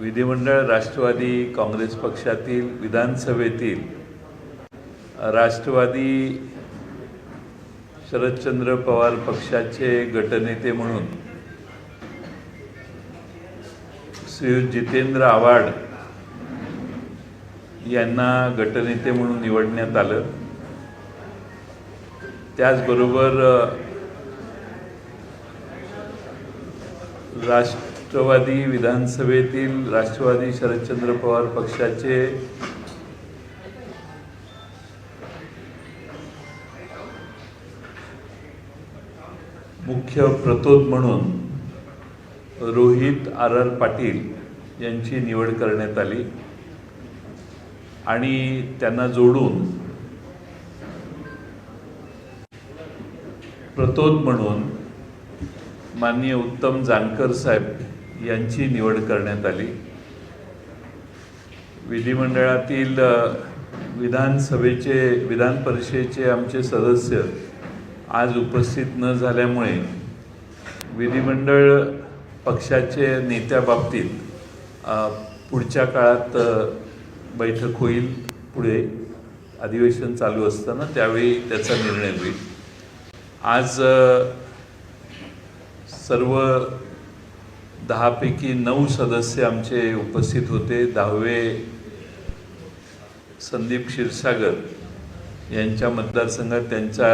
विधिमंडळ राष्ट्रवादी काँग्रेस पक्षातील विधानसभेतील राष्ट्रवादी शरदचंद्र पवार पक्षाचे गटनेते म्हणून श्रीयुत जितेंद्र आव्हाड यांना गटनेते म्हणून निवडण्यात आलं. त्याचबरोबर राष्ट्र राष्ट्रवादी विधानसभेतील राष्ट्रवादी शरदचंद्र पवार पक्षाचे मुख्य प्रतोद म्हणून रोहित आर आर पाटील यांची निवड करण्यात आली. आणि त्यांना जोडून प्रतोद म्हणून माननीय उत्तम जानकर साहेब यांची निवड करण्यात आली. विधिमंडळातील विधानसभेचे विधान परिषदेचे आमचे सदस्य आज उपस्थित न झाल्यामुळे विधिमंडळ पक्षाचे नेत्याबाबतीत पुढच्या काळात बैठक होईल पुढे. अधिवेशन चालू असताना त्यावेळी त्याचा निर्णय होईल. आज सर्व दहापैकी नऊ सदस्य आमचे उपस्थित होते. दहावे संदीप क्षीरसागर यांच्या मतदारसंघात त्यांच्या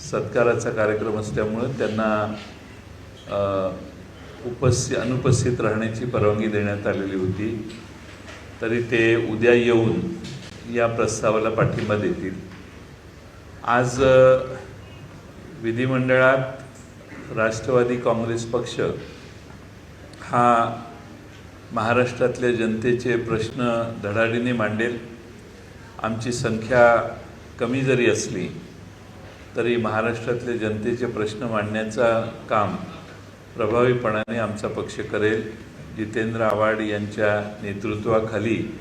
सत्काराचा कार्यक्रम असल्यामुळं त्यांना उपस्थित अनुपस्थित राहण्याची परवानगी देण्यात आलेली होती. तरी ते उद्या येऊन या प्रस्तावाला पाठिंबा देतील. आज विधिमंडळात राष्ट्रवादी काँग्रेस पक्ष हा महाराष्ट्रातल्या जनतेचे प्रश्न धडाडीने मांडेल. आमची संख्या कमी जरी असली तरी महाराष्ट्रातल्या जनतेचे प्रश्न मांडण्याचा काम प्रभावीपणाने आमचा पक्ष करेल. जितेंद्र आव्हाड यांच्या नेतृत्वाखाली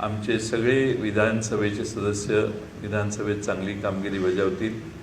आमचे सगळे विधानसभेचे सदस्य विधानसभेत चांगली कामगिरी बजावतील.